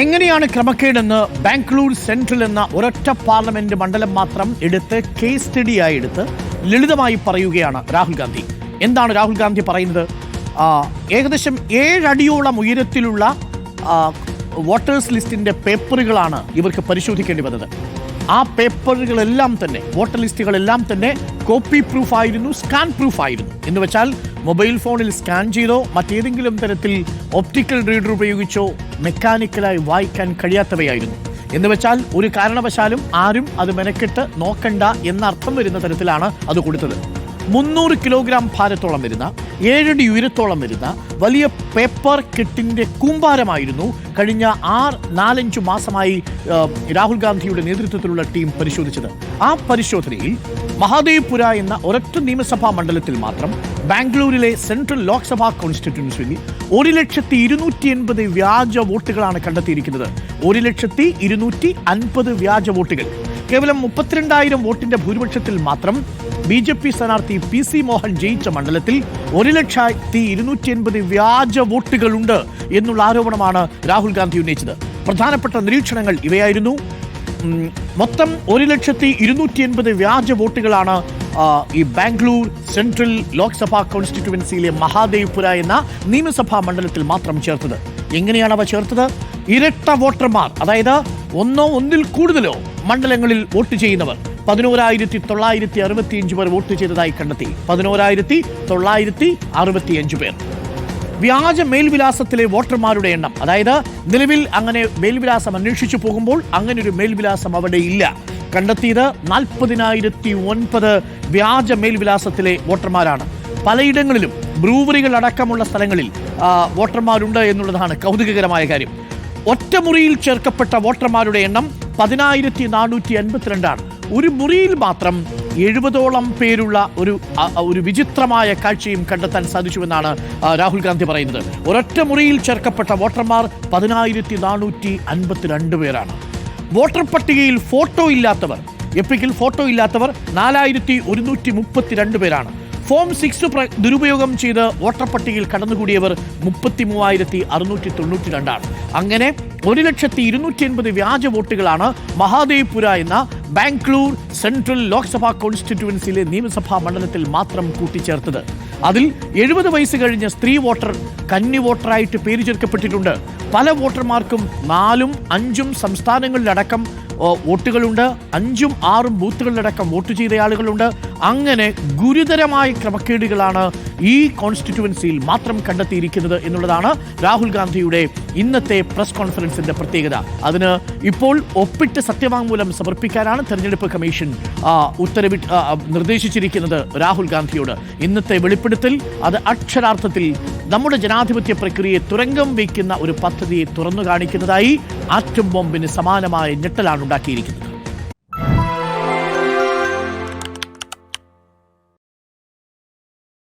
എങ്ങനെയാണ് ക്രമക്കേടെന്ന് ബാംഗ്ലൂർ സെൻട്രൽ എന്ന ഒരൊറ്റ പാർലമെന്റ് മണ്ഡലം മാത്രം എടുത്ത് കേസ് സ്റ്റഡിയായി എടുത്ത് ലളിതമായി പറയുകയാണ് രാഹുൽ ഗാന്ധി. എന്താണ് രാഹുൽ ഗാന്ധി പറയുന്നത്? ഏകദേശം ഏഴടിയോളം ഉയരത്തിലുള്ള വോട്ടേഴ്സ് ലിസ്റ്റിന്റെ പേപ്പറുകളാണ് ഇവർക്ക് പരിശോധിക്കേണ്ടി വന്നത്. ആ പേപ്പറുകളെല്ലാം തന്നെ വോട്ടർ ലിസ്റ്റുകളെല്ലാം തന്നെ കോപ്പി പ്രൂഫ് ആയിരുന്നു സ്കാൻ പ്രൂഫ് ആയിരുന്നു. എന്ന് വെച്ചാൽ മൊബൈൽ ഫോണിൽ സ്കാൻ ചെയ്തോ മറ്റേതെങ്കിലും തരത്തിൽ ഒപ്റ്റിക്കൽ റീഡർ ഉപയോഗിച്ചോ മെക്കാനിക്കലായി വായിക്കാൻ കഴിയാത്തവയായിരുന്നു. എന്ന് വെച്ചാൽ ഒരു കാരണവശാലും ആരും അത് മെനക്കെട്ട് നോക്കണ്ട എന്നർത്ഥം വരുന്ന തരത്തിലാണ് അത് കൊടുത്തത്. മുന്നൂറ് കിലോഗ്രാം ഭാരത്തോളം വരുന്ന ഏഴടി ഉയരത്തോളം വരുന്ന വലിയ പേപ്പർ കെട്ടിന്റെ കൂമ്പാരമായിരുന്നു കഴിഞ്ഞ ആറ് നാലഞ്ച് മാസമായി രാഹുൽ ഗാന്ധിയുടെ നേതൃത്വത്തിലുള്ള ടീം പരിശോധിച്ചത്. ആ പരിശോധനയിൽ മഹാദേവ്പുര എന്ന ഒരൊറ്റ നിയമസഭാ മണ്ഡലത്തിൽ മാത്രം ബാംഗ്ലൂരിലെ സെൻട്രൽ ലോക്സഭാ കോൺസ്റ്റിറ്റ്യുവൻസിയിൽ ഒരു ലക്ഷത്തി ഇരുന്നൂറ്റി എൺപത് വ്യാജ വോട്ടുകളാണ് കണ്ടെത്തിയിരിക്കുന്നത്. ഒരു ലക്ഷത്തി ഇരുന്നൂറ്റി അൻപത് വ്യാജ വോട്ടുകൾ. കേവലം മുപ്പത്തിരണ്ടായിരം വോട്ടിന്റെ ഭൂരിപക്ഷത്തിൽ മാത്രം ബി ജെ പി സ്ഥാനാർത്ഥി പി സി മോഹൻ ജയിച്ച മണ്ഡലത്തിൽ ഒരു ലക്ഷത്തി ഇരുന്നൂറ്റി എൺപത് വ്യാജ വോട്ടുകളുണ്ട് എന്നുള്ള ആരോപണമാണ് രാഹുൽ ഗാന്ധി ഉന്നയിച്ചത്. പ്രധാനപ്പെട്ട നിരീക്ഷണങ്ങൾ ഇവയായിരുന്നു. മൊത്തം ഒരു ലക്ഷത്തി ഇരുന്നൂറ്റി എൺപത് വ്യാജ വോട്ടുകളാണ് ഈ ബാംഗ്ലൂർ സെൻട്രൽ ലോക്സഭാ കോൺസ്റ്റിറ്റ്യുവൻസിയിലെ മഹാദേവ്പുര എന്ന നിയമസഭാ മണ്ഡലത്തിൽ മാത്രം ചേർത്തത്. എങ്ങനെയാണ് അവ ചേർത്തത്? ഇരട്ട വോട്ടർമാർ അതായത് ഒന്നോ ഒന്നിൽ കൂടുതലോ മണ്ഡലങ്ങളിൽ വോട്ട് ചെയ്യുന്നവർ പതിനോരായിരത്തി തൊള്ളായിരത്തി അറുപത്തിയഞ്ച് പേർ വോട്ട് ചെയ്തതായി കണ്ടെത്തി. പതിനോരായിരത്തി തൊള്ളായിരത്തി അറുപത്തിയഞ്ച് പേർ. വ്യാജ മേൽവിലാസത്തിലെ വോട്ടർമാരുടെ എണ്ണം. അതായത് നിലവിൽ അങ്ങനെ മേൽവിലാസം അന്വേഷിച്ചു പോകുമ്പോൾ അങ്ങനെ ഒരു മേൽവിലാസം അവിടെ ഇല്ല. കണ്ടെത്തിയത് നാൽപ്പതിനായിരത്തി ഒൻപത് വ്യാജ മേൽവിലാസത്തിലെ വോട്ടർമാരാണ്. പലയിടങ്ങളിലും ബ്രൂവറികൾ അടക്കമുള്ള സ്ഥലങ്ങളിൽ വോട്ടർമാരുണ്ട് എന്നുള്ളതാണ് കൗതുകകരമായ കാര്യം. ഒറ്റമുറിയിൽ ചേർക്കപ്പെട്ട വോട്ടർമാരുടെ എണ്ണം പതിനായിരത്തി നാനൂറ്റി എൺപത്തിരണ്ടാണ് ഒരു മുറിയിൽ മാത്രം എഴുപതോളം പേരുള്ള ഒരു ഒരു വിചിത്രമായ കാഴ്ചയും കണ്ടെത്താൻ സാധിച്ചുവെന്നാണ് രാഹുൽ ഗാന്ധി പറയുന്നത്. ഒരൊറ്റ മുറിയിൽ ചേർക്കപ്പെട്ട വോട്ടർമാർ പതിനായിരത്തി നാനൂറ്റി അൻപത്തിരണ്ട് പേരാണ്. വോട്ടർ പട്ടികയിൽ ഫോട്ടോ ഇല്ലാത്തവർ എപ്പിക്കിൽ ഫോട്ടോ ഇല്ലാത്തവർ നാലായിരത്തി ഒരുന്നൂറ്റി മുപ്പത്തിരണ്ട് പേരാണ്. ഫോം സിക്സ് ദുരുപയോഗം ചെയ്ത് വോട്ടർ പട്ടികയിൽ കടന്നുകൂടിയവർ മുപ്പത്തി മൂവായിരത്തി അറുന്നൂറ്റി തൊണ്ണൂറ്റി രണ്ടാണ് അങ്ങനെ ഒരു ലക്ഷത്തി ഇരുന്നൂറ്റി എൺപത് വ്യാജ വോട്ടുകളാണ് മഹാദേവ്പുര എന്ന ബാംഗ്ലൂർ സെൻട്രൽ ലോക്സഭാ കോൺസ്റ്റിറ്റ്യുവൻസിയിലെ നിയമസഭാ മണ്ഡലത്തിൽ മാത്രം കൂട്ടിച്ചേർത്തത്. അതിൽ എഴുപത് വയസ്സ് കഴിഞ്ഞ സ്ത്രീ വോട്ടർ കന്നി വോട്ടറായിട്ട് പേര് ചേർക്കപ്പെട്ടിട്ടുണ്ട്. പല വോട്ടർമാർക്കും നാലും അഞ്ചും സംസ്ഥാനങ്ങളിലടക്കം വോട്ടുകളുണ്ട്. അഞ്ചും ആറും ബൂത്തുകളിലടക്കം വോട്ട് ചെയ്ത ആളുകളുണ്ട്. അങ്ങനെ ഗുരുതരമായ ക്രമക്കേടുകളാണ് ഈ കോൺസ്റ്റിറ്റ്യുവൻസിയിൽ മാത്രം കണ്ടെത്തിയിരിക്കുന്നത് എന്നുള്ളതാണ് രാഹുൽ ഗാന്ധിയുടെ ഇന്നത്തെ പ്രസ് കോൺഫറൻസിന്റെ പ്രത്യേകത. അതിന് ഇപ്പോൾ ഒപ്പിട്ട് സത്യവാങ്മൂലം സമർപ്പിക്കാനാണ് തെരഞ്ഞെടുപ്പ് കമ്മീഷൻ ഉത്തരവിട്ട് നിർദ്ദേശിച്ചിരിക്കുന്നത് രാഹുൽ ഗാന്ധിയോട്. ഇന്നത്തെ വെളിപ്പെടുത്തൽ അത് അക്ഷരാർത്ഥത്തിൽ നമ്മുടെ ജനാധിപത്യ പ്രക്രിയയെ തുരങ്കം വയ്ക്കുന്ന ഒരു പദ്ധതിയെ തുറന്നു കാണിക്കുന്നതായി ആറ്റം ബോംബിന് സമാനമായ ഞെട്ടലാണ് ഉണ്ടാക്കിയിരിക്കുന്നത്.